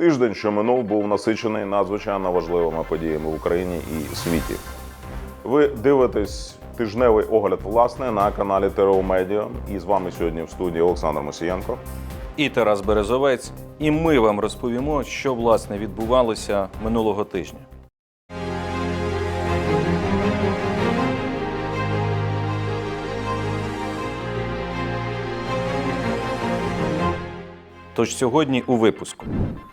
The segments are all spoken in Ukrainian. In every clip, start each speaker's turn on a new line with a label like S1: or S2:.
S1: Тиждень, що минув, був насичений надзвичайно важливими подіями в Україні і світі. Ви дивитесь тижневий огляд власне на каналі ТРО Медіа. І з вами сьогодні в студії Олександр Мосієнко.
S2: і Тарас Березовець. І ми вам розповімо, що власне відбувалося минулого тижня. Тож сьогодні у випуску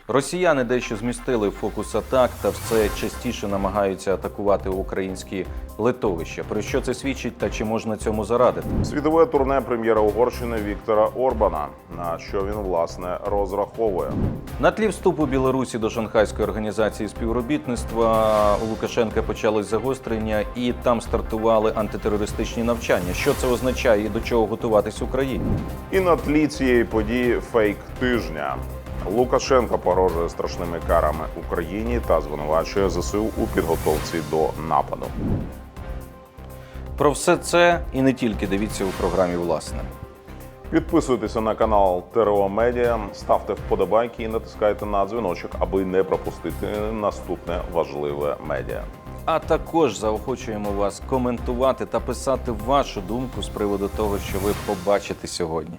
S2: росіяни дещо змістили фокус атак та все частіше намагаються атакувати українські литовища. Про що це свідчить та чи можна цьому зарадити?
S1: Світове турне прем'єра Угорщини Віктора Орбана, на що він власне розраховує.
S2: На тлі вступу Білорусі до Шанхайської організації співробітництва у Лукашенка почалось загострення, і там стартували антитерористичні навчання. Що це означає і до чого готуватись Україні?
S1: І на тлі цієї події фейк тижня. Лукашенко погрожує страшними карами Україні та звинувачує ЗСУ у підготовці до нападу.
S2: Про все це і не тільки дивіться у програмі власне.
S1: Підписуйтеся на канал ТРО Медіа, ставте вподобайки і натискайте на дзвіночок, аби не пропустити наступне важливе медіа.
S2: А також заохочуємо вас коментувати та писати вашу думку з приводу того, що ви побачите сьогодні.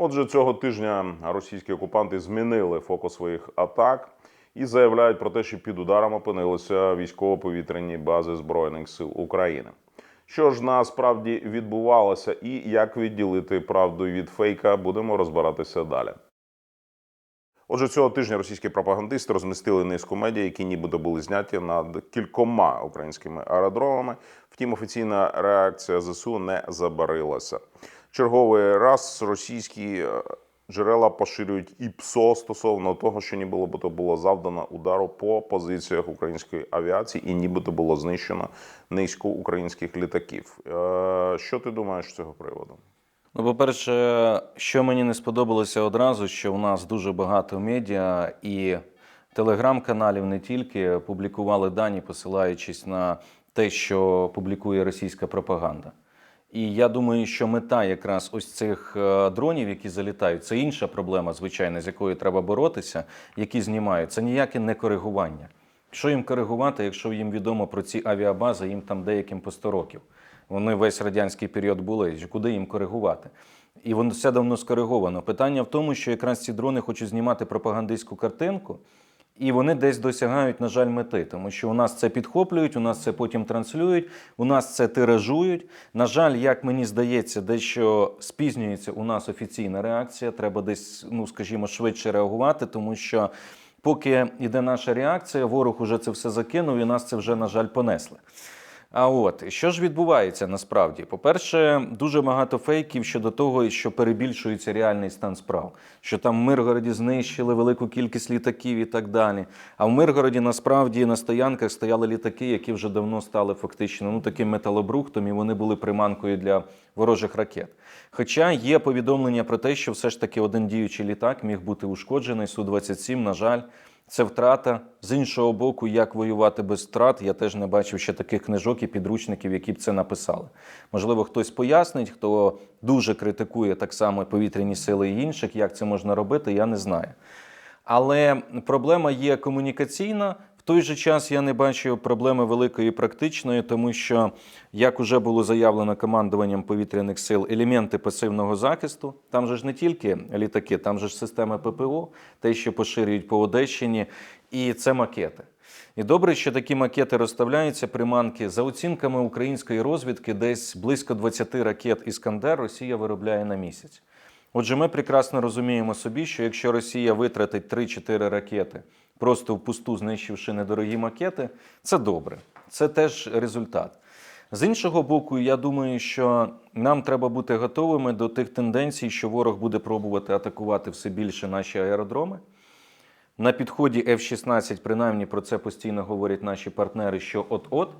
S1: Отже, цього тижня російські окупанти змінили фокус своїх атак і заявляють про те, що під ударом опинилися військово-повітряні бази збройних сил України. Що ж насправді відбувалося, і як відділити правду від фейка, будемо розбиратися далі. Отже, цього тижня російські пропагандисти розмістили низку медіа, які нібито були зняті над кількома українськими аеродромами. Втім, офіційна реакція ЗСУ не забарилася. Черговий раз російські е, джерела поширюють і ПСО стосовно того, що нібито було завдано удару по позиціях української авіації, і нібито було знищено низько українських літаків. Е, Що ти думаєш з цього приводу?
S2: Ну, по-перше, що мені не сподобалося одразу, що у нас дуже багато медіа і телеграм-каналів не тільки публікували дані, посилаючись на те, що публікує російська пропаганда. І я думаю, що мета якраз ось цих е, дронів, які залітають, це інша проблема, звичайно, з якою треба боротися, які знімають. Це ніяке не коригування. Що їм коригувати, якщо їм відомо про ці авіабази, їм там деяким по 100 років. Вони весь радянський період були, куди їм коригувати? І воно все давно скориговано. Питання в тому, що якраз ці дрони хочуть знімати пропагандистську картинку, і вони десь досягають, на жаль, мети, тому що у нас це підхоплюють, у нас це потім транслюють, у нас це тиражують. На жаль, як мені здається, дещо спізнюється у нас офіційна реакція. Треба десь, ну скажімо, швидше реагувати, тому що поки йде наша реакція, ворог уже це все закинув, і нас це вже, на жаль, понесли. А от що ж відбувається насправді? По-перше, дуже багато фейків щодо того, що перебільшується реальний стан справ, що там в Миргороді знищили велику кількість літаків і так далі. А в Миргороді насправді на стоянках стояли літаки, які вже давно стали фактично ну таким металобрухтом, і вони були приманкою для ворожих ракет. Хоча є повідомлення про те, що все ж таки один діючий літак міг бути ушкоджений. Су 27 на жаль. Це втрата. З іншого боку, як воювати без втрат, я теж не бачив ще таких книжок і підручників, які б це написали. Можливо, хтось пояснить, хто дуже критикує так само повітряні сили і інших, як це можна робити, я не знаю. Але проблема є комунікаційна. Той же час я не бачу проблеми великої практичної, тому що, як уже було заявлено командуванням повітряних сил, елементи пасивного захисту, там же ж не тільки літаки, там же ж системи ППО, те, що поширюють по Одещині, і це макети. І добре, що такі макети розставляються приманки. За оцінками української розвідки, десь близько 20 ракет Іскандер Росія виробляє на місяць. Отже, ми прекрасно розуміємо собі, що якщо Росія витратить 3-4 ракети, просто впусту знищивши недорогі макети, це добре. Це теж результат. З іншого боку, я думаю, що нам треба бути готовими до тих тенденцій, що ворог буде пробувати атакувати все більше наші аеродроми. На підході F-16, принаймні про це постійно говорять наші партнери, що от-от,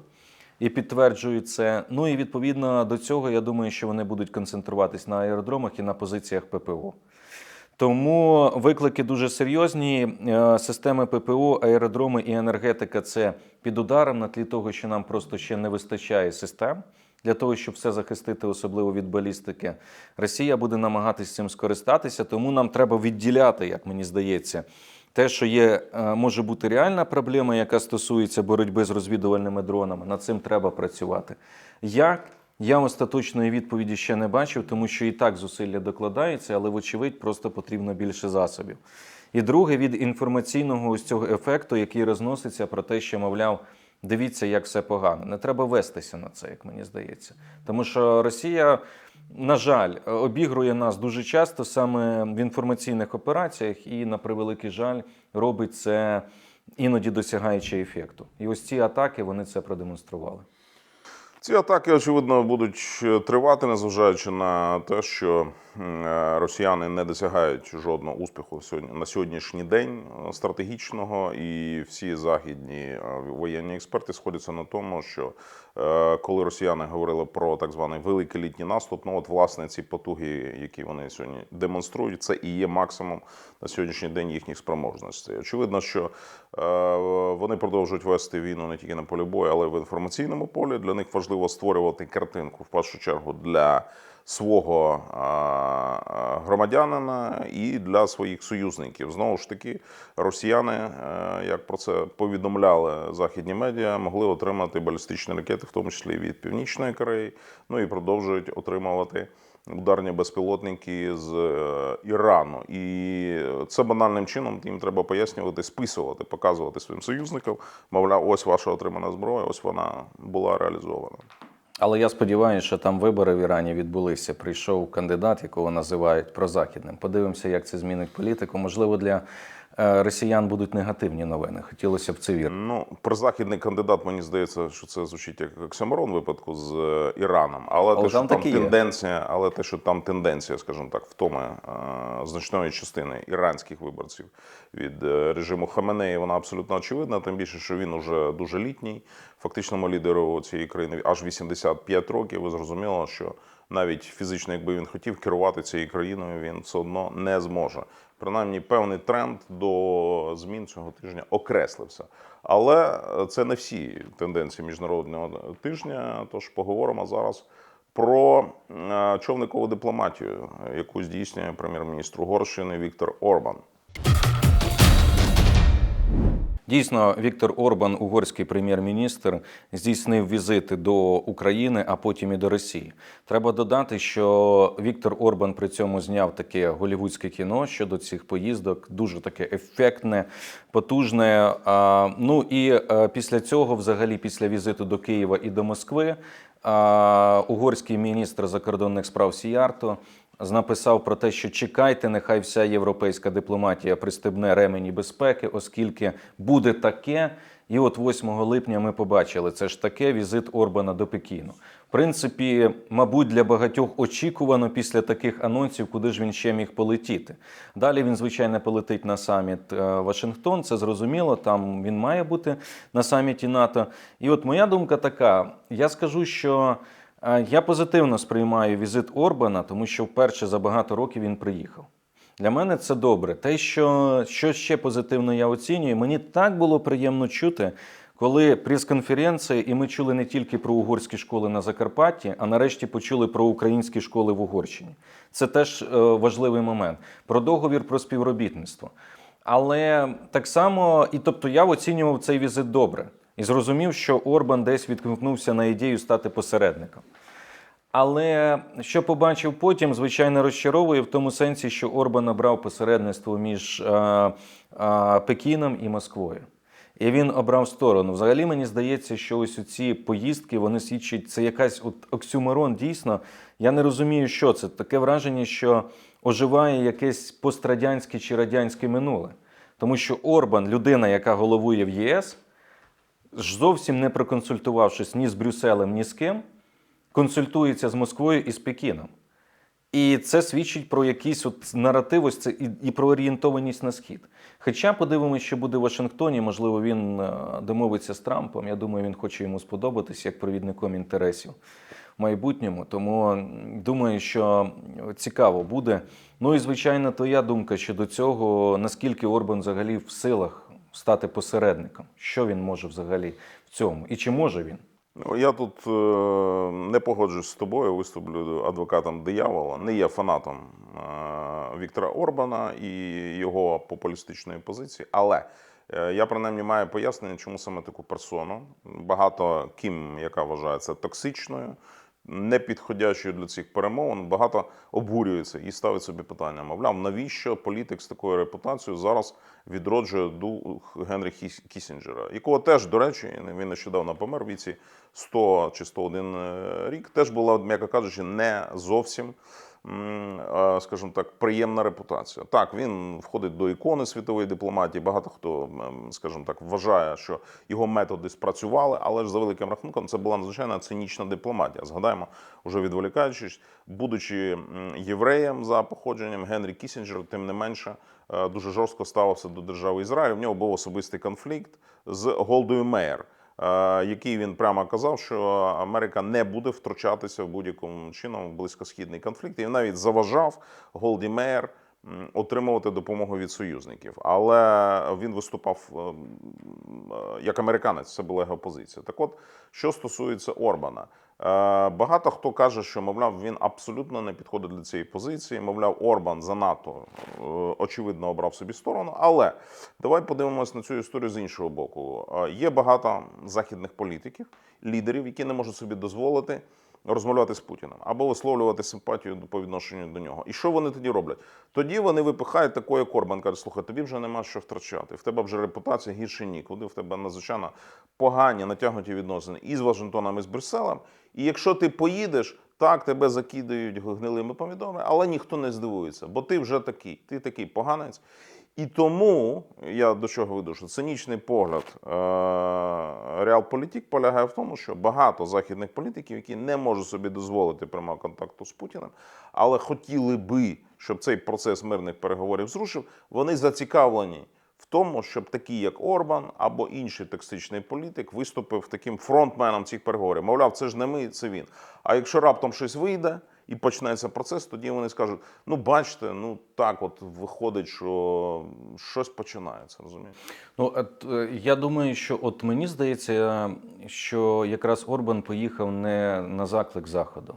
S2: і підтверджують це. Ну і відповідно до цього, я думаю, що вони будуть концентруватись на аеродромах і на позиціях ППО. Тому виклики дуже серйозні. Е, Системи ППО, аеродроми і енергетика це під ударом на тлі того, що нам просто ще не вистачає систем. для того, щоб все захистити, особливо від балістики. Росія буде намагатися цим скористатися, тому нам треба відділяти, як мені здається, те, що є, е, може бути реальна проблема, яка стосується боротьби з розвідувальними дронами. Над цим треба працювати. Як? Я остаточної відповіді ще не бачив, тому що і так зусилля докладаються, але, вочевидь, просто потрібно більше засобів. І друге, від інформаційного ось цього ефекту, який розноситься про те, що, мовляв, дивіться, як все погано. Не треба вестися на це, як мені здається. Тому що Росія, на жаль, обігрує нас дуже часто саме в інформаційних операціях, і, на превеликий жаль, робить це іноді досягаючи ефекту. І ось ці атаки вони це продемонстрували.
S1: Ці атаки, очевидно, будуть тривати, незважаючи на те, що е, росіяни не досягають жодного успіху сьогодні на сьогоднішній день е, стратегічного, і всі західні е, воєнні експерти сходяться на тому, що е, коли росіяни говорили про так званий великий літній наступ, ну от власне ці потуги, які вони сьогодні демонструють, це і є максимум на сьогоднішній день їхніх спроможностей. Очевидно, що е, вони продовжують вести війну не тільки на полі бою, але й в інформаційному полі. Для них важливо створювати картинку в першу чергу для свого громадянина і для своїх союзників. Знову ж таки, росіяни, е, як про це повідомляли західні медіа, могли отримати балістичні ракети, в тому числі від Північної Кореї, ну і продовжують отримувати. Ударні безпілотники з е, Ірану, і це банальним чином їм треба пояснювати, списувати, показувати своїм союзникам. Мовляв, ось ваша отримана зброя, ось вона була реалізована.
S2: Але я сподіваюся, що там вибори в Ірані відбулися. Прийшов кандидат, якого називають прозахідним. Подивимося, як це змінить політику. Можливо, для росіян будуть негативні новини. Хотілося б це вірити.
S1: Ну, прозахідний кандидат, мені здається, що це звучить як оксюморон в випадку з е, Іраном. Але,
S2: Але
S1: те, що
S2: там
S1: там
S2: такі є.
S1: тенденція, але те, що там тенденція, скажімо так, втоми е, значної частини іранських виборців від е, режиму Хаменеї, вона абсолютно очевидна. Тим більше, що він уже дуже літній, фактичному лідеру цієї країни аж 85 років. І зрозуміло, що навіть фізично, якби він хотів керувати цією країною, він все одно не зможе. Принаймні, певний тренд до змін цього тижня окреслився. Але це не всі тенденції міжнародного тижня. Тож поговоримо зараз про е, човникову дипломатію, яку здійснює прем'єр-міністр Угорщини Віктор Орбан.
S2: Дійсно, Віктор Орбан, угорський прем'єр-міністр, здійснив візити до України, а потім і до Росії. Треба додати, що Віктор Орбан при цьому зняв таке голівудське кіно щодо цих поїздок, дуже таке ефектне, потужне. Ну і е, після цього, взагалі, після візиту до Києва і до Москви, угорський міністр закордонних справ Сіярто написав про те, що чекайте, нехай вся європейська дипломатія пристебне ремені безпеки, оскільки буде таке. І от 8 липня ми побачили це ж таке візит Орбана до Пекіну. В принципі, мабуть, для багатьох очікувано після таких анонсів, куди ж він ще міг полетіти. Далі він, звичайно, полетить на саміт е, Вашингтон. Це зрозуміло. Там він має бути на саміті НАТО. І от моя думка така: я скажу, що. Я позитивно сприймаю візит Орбана, тому що вперше за багато років він приїхав. Для мене це добре. Те, що, що ще позитивно я оцінюю, мені так було приємно чути, коли прес-конференції, і ми чули не тільки про угорські школи на Закарпатті, а нарешті почули про українські школи в Угорщині. Це теж е, важливий момент. Про договір про співробітництво. Але так само, і тобто я оцінював цей візит добре і зрозумів, що Орбан десь відгукнувся на ідею стати посередником. Але що побачив потім, звичайно, розчаровує в тому сенсі, що Орбан обрав посередництво між е, е, Пекіном і Москвою. І він обрав сторону. Взагалі мені здається, що ось ці поїздки вони свідчать, це якась от оксюморон. Дійсно, я не розумію, що це. Таке враження, що оживає якесь пострадянське чи радянське минуле. Тому що Орбан, людина, яка головує в ЄС, зовсім не проконсультувавшись ні з Брюсселем, ні з ким, консультується з Москвою і з Пекіном. І це свідчить про якийсь от наратив, ось це і, і про орієнтованість на схід. Хоча подивимося, що буде в Вашингтоні, можливо, він е, домовиться з Трампом. Я думаю, він хоче йому сподобатись як провідником інтересів в майбутньому. Тому думаю, що цікаво буде. Ну і звичайно, твоя думка щодо цього, наскільки Орбан взагалі в силах стати посередником, що він може взагалі в цьому, і чи може він?
S1: Ну, Я тут е, не погоджуюсь з тобою, виступлю адвокатом диявола. Не є фанатом е, Віктора Орбана і його популістичної позиції, але е, я принаймні маю пояснення, чому саме таку персону. Багато ким, яка вважається токсичною, не підходящою для цих перемовин, багато обурюється і ставить собі питання. Мовляв, навіщо політик з такою репутацією зараз відроджує дух Генрі Кісінджера, якого теж, до речі, він нещодавно помер віці 100 чи 101 рік. Теж була, м'яко кажучи, не зовсім. Скажімо так, приємна репутація. Так, він входить до ікони світової дипломатії. Багато хто, скажімо так, вважає, що його методи спрацювали, але ж за великим рахунком це була надзвичайно цинічна дипломатія. Згадаємо, уже відволікаючись, будучи євреєм за походженням, Генрі Кісінджер, тим не менше, е, дуже жорстко ставився до держави Ізраїль. В нього був особистий конфлікт з Голдою Меєр. Е, Який він прямо казав, що Америка не буде втручатися в будь-якому чином в близькосхідний конфлікт, і навіть заважав Голді Меєр отримувати допомогу від союзників. Але він виступав ем, е, як американець, це була його позиція. Так от, що стосується Орбана, е, багато хто каже, що мовляв він абсолютно не підходить для цієї позиції. Мовляв, Орбан занадто НАТО очевидно обрав собі сторону. Але давай подивимось на цю історію з іншого боку. Е, Є багато західних політиків, лідерів, які не можуть собі дозволити розмовляти з Путіним або висловлювати симпатію по відношенню до нього. І що вони тоді роблять? Тоді вони випихають такої Корбан, каже, слухай, тобі вже нема що втрачати. В тебе вже репутація гірше нікуди, в тебе надзвичайно погані натягнуті відносини і з Вашингтоном, і з Брюсселем. І якщо ти поїдеш, так тебе закидають гнилими помідорами, але ніхто не здивується, бо ти вже такий, ти такий поганець. І тому я до чого веду, що цинічний погляд реалполітик полягає в тому, що багато західних політиків, які не можуть собі дозволити прямого контакту з Путіним, але хотіли би, щоб цей процес мирних переговорів зрушив, вони зацікавлені в тому, щоб такий, як Орбан або інший токсичний політик, виступив таким фронтменом цих переговорів. Мовляв, це ж не ми, це він. А якщо раптом щось вийде і почнеться процес, тоді вони скажуть: ну бачите, ну так, от виходить, що щось починається. Розумієте?
S2: Ну, от, е, я думаю, що от мені здається, що якраз Орбан поїхав не на заклик заходу.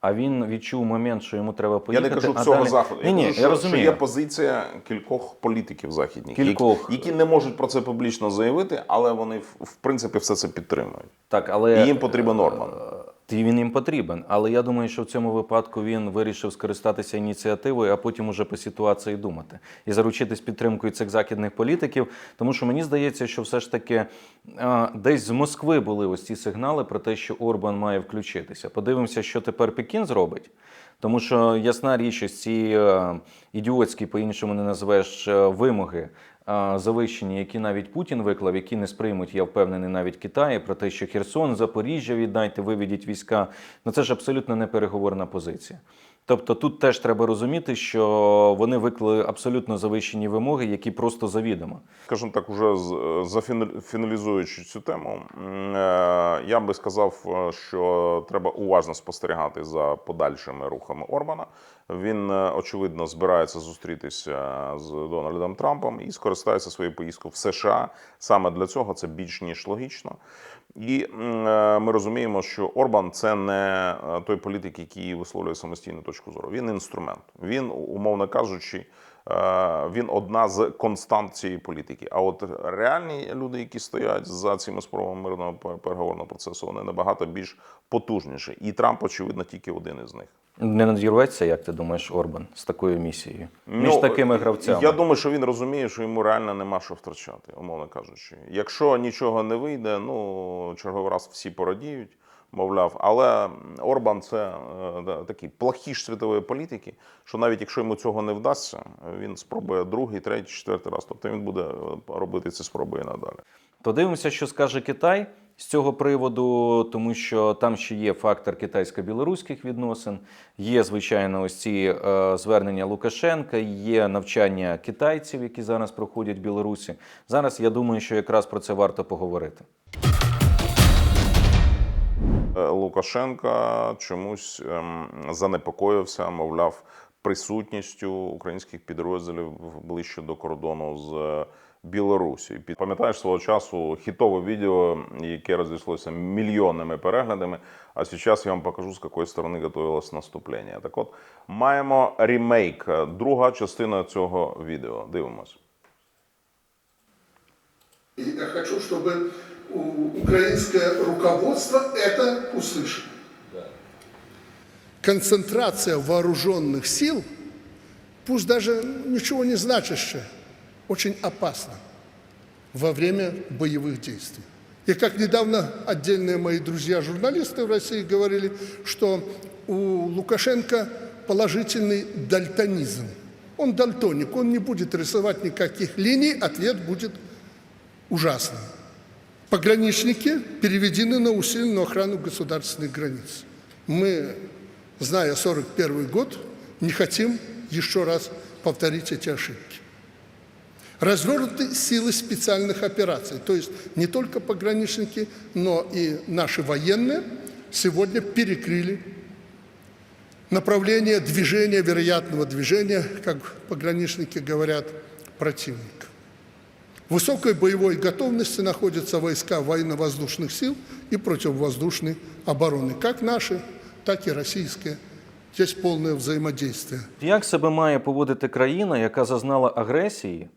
S2: А він відчув момент, що йому треба
S1: Я не кажу
S2: а
S1: всього
S2: далі...
S1: заходу.
S2: Ні, ні,
S1: кажу,
S2: я
S1: що,
S2: розумію.
S1: що є позиція кількох політиків західних, які-
S2: Кількох.
S1: які не можуть про це публічно заявити, але вони в, в принципі все це підтримують.
S2: Так, але
S1: І їм потрібен Орбан.
S2: Ті він їм потрібен. Але я думаю, що в цьому випадку він вирішив скористатися ініціативою, а потім уже по ситуації думати і заручитись підтримкою цих західних політиків. Тому що мені здається, що все ж таки е, десь з Москви були ось ці сигнали про те, що Орбан має включитися. Подивимося, що тепер Пекін зробить. Тому що ясна річ, ці е, ідіотські, по-іншому не назвеш е, вимоги завищені, які навіть Путін виклав, які не сприймуть, я впевнений, навіть Китаї, про те, що Херсон, Запоріжжя віддайте, виведіть війська. Ну це ж абсолютно не переговорна позиція. Тобто тут теж треба розуміти, що вони виклали абсолютно завищені вимоги, які просто завідомо.
S1: Скажімо так, уже з- зафіналізуючи цю тему, е, я би сказав, е, що треба уважно спостерігати за подальшими рухами Орбана. Він е, очевидно збирається зустрітися з Дональдом Трампом і скористається своєю поїздкою в США. Саме для цього це більш ніж логічно. І е, ми розуміємо, що Орбан це не е, той політик, який висловлює самостійну точку зору. Він інструмент. Він, умовно кажучи, він одна з констант цієї політики. А от реальні люди, які стоять за цими спробами мирного пер- переговорного процесу, вони набагато більш потужніші. І Трамп, очевидно, тільки один із них.
S2: Не надірветься, як ти думаєш, Орбан з такою місією між
S1: Ну,
S2: такими гравцями.
S1: Я думаю, що він розуміє, що йому реально нема що втрачати, умовно кажучи. Якщо нічого не вийде, ну черговий раз всі порадіють, мовляв. Але Орбан це е, да, такий плохіш світової політики, що навіть якщо йому цього не вдасться, він спробує другий, третій, четвертий раз. Тобто він буде е, робити ці спроби і надалі.
S2: Подивимося, що скаже Китай з цього приводу, тому що там ще є фактор китайсько-білоруських відносин, є, звичайно, ось ці е, звернення Лукашенка, є навчання китайців, які зараз проходять в Білорусі. Зараз я думаю, що якраз про це варто поговорити.
S1: Е, Лукашенка чомусь ем, занепокоївся, мовляв, присутністю українських підрозділів ближче до кордону з е, Білорусі. Пам'ятаєш свого часу хітове відео, яке розійшлося мільйонними переглядами. А зараз я вам покажу, з якої сторони готувалось наступлення. Так от маємо ремейк, е, друга частина цього відео. Дивимось.
S3: Я хочу, у- украинское руководство это услышало. Концентрация вооруженных сил, пусть даже ничего не значащая, очень опасна во время боевых действий. И как недавно отдельные мои друзья-журналисты в России говорили, что у Лукашенко положительный дальтонизм. Он дальтоник, он не будет рисовать никаких линий, ответ будет ужасным. Пограничники переведены на усиленную охрану государственных границ. Мы, зная 41 год, не хотим еще раз повторить эти ошибки. Развернуты силы специальных операций, то есть не только пограничники, но и наши военные сегодня перекрыли направление движения, вероятного движения, как пограничники говорят, противника. В высокой боевой готовности находятся войска военно-воздушных сил и противовоздушной обороны, как наши, так и российские. Здесь полное взаимодействие.
S2: Як себе має поводити країна, яка зазнала агресії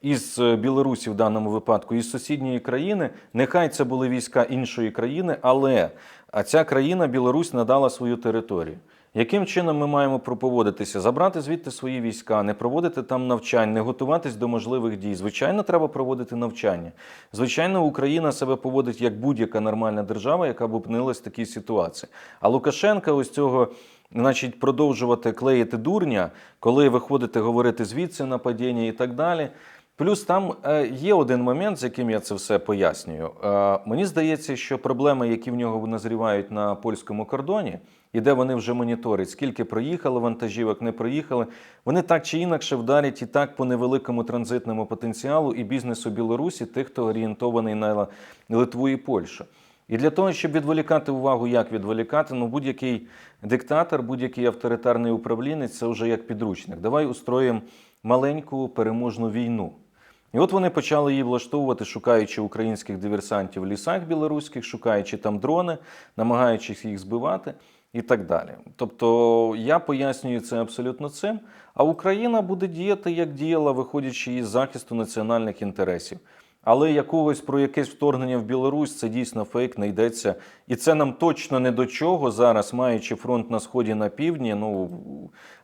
S2: із е, Білорусі в даному випадку, із сусідньої країни? Нехай це були війська іншої країни, але а ця країна Білорусь надала свою територію. яким чином ми маємо проповодитися? Забрати звідти свої війська, не проводити там навчань, не готуватись до можливих дій. Звичайно, треба проводити навчання. Звичайно, Україна себе поводить як будь-яка нормальна держава, яка б опинилась в такій ситуації. А Лукашенка ось цього значить, продовжувати клеїти дурня, коли виходите говорити звідси нападіння і так далі. Плюс там е, є один момент, з яким я це все пояснюю. Е, мені здається, що проблеми, які в нього назрівають на польському кордоні, і де вони вже моніторять, скільки проїхало вантажівок, не проїхали, вони так чи інакше вдарять і так по невеликому транзитному потенціалу і бізнесу Білорусі, тих, хто орієнтований на Литву і Польщу. І для того, щоб відволікати увагу, як відволікати, ну будь-який диктатор, будь-який авторитарний управлінець це вже як підручник. Давай устроїмо маленьку переможну війну. І от вони почали її влаштовувати, шукаючи українських диверсантів в лісах білоруських, шукаючи там дрони, намагаючись їх збивати і так далі. Тобто я пояснюю це абсолютно цим. А Україна буде діяти, як діяла, виходячи із захисту національних інтересів. Але якогось про якесь вторгнення в Білорусь це дійсно фейк, не йдеться. І це нам точно не до чого зараз, маючи фронт на сході на півдні. Ну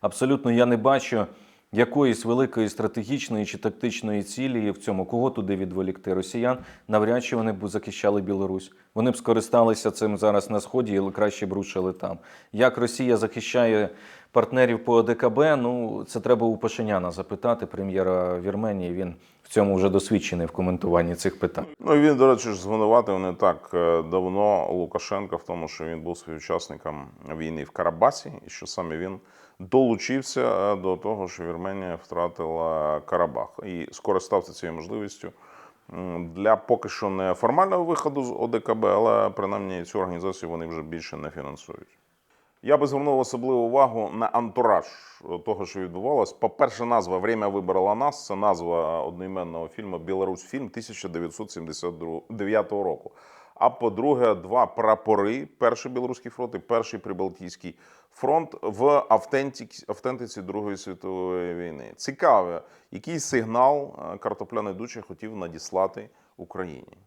S2: абсолютно я не бачу якоїсь великої стратегічної чи тактичної цілі в цьому. Кого туди відволікти? Росіян навряд чи вони б захищали Білорусь. Вони б скористалися цим зараз на сході, і краще б рушили там. Як Росія захищає партнерів по ОДКБ? Ну це треба у Пашиняна запитати, прем'єра Вірменії. Він в цьому вже досвідчений в коментуванні цих питань.
S1: Ну він, до речі, ж звинуватив не так е, давно Лукашенка в тому, що він був співучасником війни в Карабасі, і що саме він долучився е, до того, що Вірменія втратила Карабах і скористався цією можливістю для поки що не формального виходу з ОДКБ, але принаймні цю організацію вони вже більше не фінансують. Я би звернув особливу увагу на антураж того, що відбувалось. По-перше, назва «Время вибрало нас це назва одноіменного фільму Білорусь фільм 1999 року. А по-друге, два прапори: перший білоруський фронт і перший прибалтійський фронт в автентик- автентиці Другої світової війни. Цікаве, який сигнал е, картопляний дуче хотів надіслати Україні.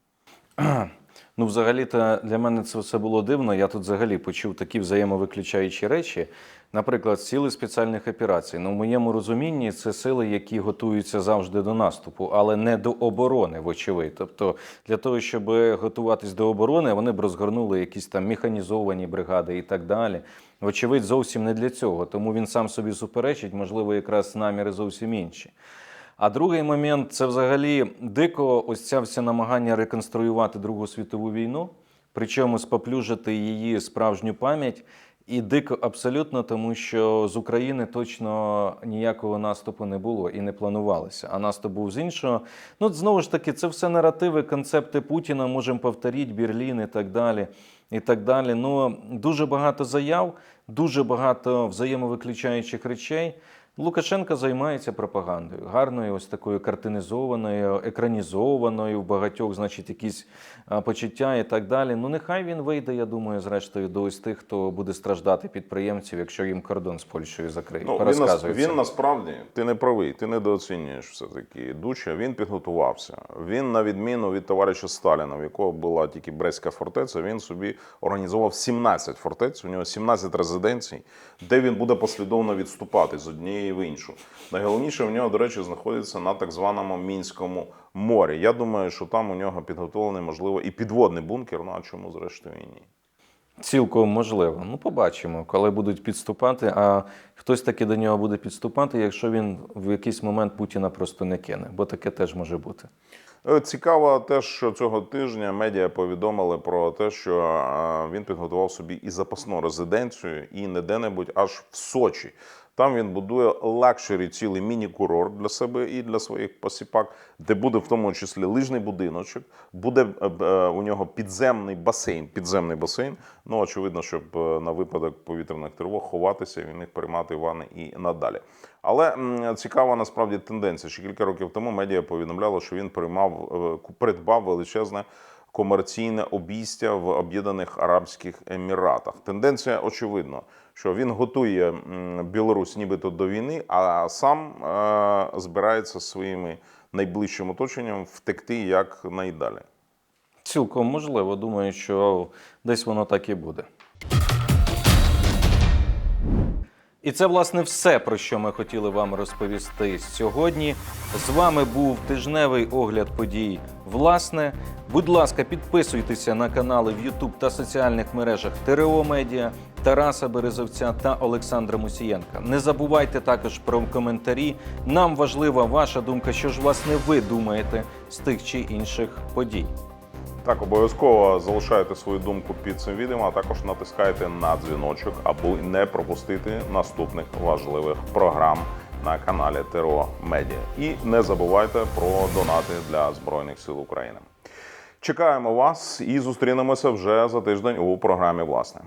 S2: Ну, взагалі-то для мене це все було дивно. Я тут взагалі почув такі взаємовиключаючі речі. Наприклад, сили спеціальних операцій. Ну, в моєму розумінні це сили, які готуються завжди до наступу, але не до оборони, вочевидь. Тобто, для того, щоб готуватись до оборони, вони б розгорнули якісь там механізовані бригади і так далі. Вочевидь, зовсім не для цього. Тому він сам собі суперечить, можливо, якраз наміри зовсім інші. А другий момент це взагалі дико ось ця вся намагання реконструювати Другу світову війну, причому споплюжити її справжню пам'ять І дико абсолютно, тому що з України точно ніякого наступу не було і не планувалося. А наступ був з іншого. Ну, знову ж таки, це все наративи, концепти Путіна, можемо повторити, Берлін і так далі. І так далі. Ну, дуже багато заяв, дуже багато взаємовиключаючих речей. Лукашенко займається пропагандою, гарною, ось такою картинізованою, екранізованою, в багатьох, значить, якісь почуття і так далі. Ну, нехай він вийде, я думаю, зрештою, до ось тих, хто буде страждати підприємців, якщо їм кордон з Польщею закриють.
S1: Ну, він, нас, він насправді ти не правий, ти недооцінюєш все таки Дуча. Він підготувався. Він, на відміну від товариша Сталіна, в якого була тільки Брестська фортеця, він собі організував 17 фортець. У нього 17 резиденцій, де він буде послідовно відступати з однієї в іншу. Найголовніше в нього, до речі, знаходиться на так званому мінському морі. Я думаю, що там у нього підготовлений, можливо, і підводний бункер. Ну а чому зрештою і ні?
S2: Цілком можливо. Ну, побачимо, коли будуть підступати. А хтось таки до нього буде підступати, якщо він в якийсь момент Путіна просто не кине, бо таке теж може бути.
S1: Е, Цікаво те, що цього тижня медіа повідомили про те, що е, він підготував собі і запасну резиденцію, і не де-небудь аж в Сочі. Там він будує лакшері цілий міні-курорт для себе і для своїх посіпак, де буде в тому числі лижний будиночок, буде е, у нього підземний басейн. Підземний басейн. Ну очевидно, щоб на випадок повітряних тривог ховатися, він міг приймати ванни і надалі. Але цікава насправді тенденція. Ще кілька років тому медіа повідомляло, що він приймав е, придбав величезне комерційне обійстя в Об'єднаних Арабських Еміратах. Тенденція очевидна, що він готує Білорусь нібито до війни, а сам е, збирається своїми найближчим оточенням втекти як найдалі.
S2: Цілком можливо. Думаю, що десь воно так і буде. І це, власне, все, про що ми хотіли вам розповісти сьогодні. З вами був тижневий огляд подій. Власне, будь ласка, підписуйтеся на канали в YouTube та соціальних мережах ТРО Медіа, Тараса Березовця та Олександра Мусієнка. Не забувайте також про коментарі. Нам важлива ваша думка, що ж власне ви думаєте з тих чи інших подій.
S1: Так, обов'язково залишайте свою думку під цим відео, а також натискайте на дзвіночок, аби не пропустити наступних важливих програм на каналі ТРО Медіа. І не забувайте про донати для Збройних сил України. Чекаємо вас і зустрінемося вже за тиждень у програмі. Власне.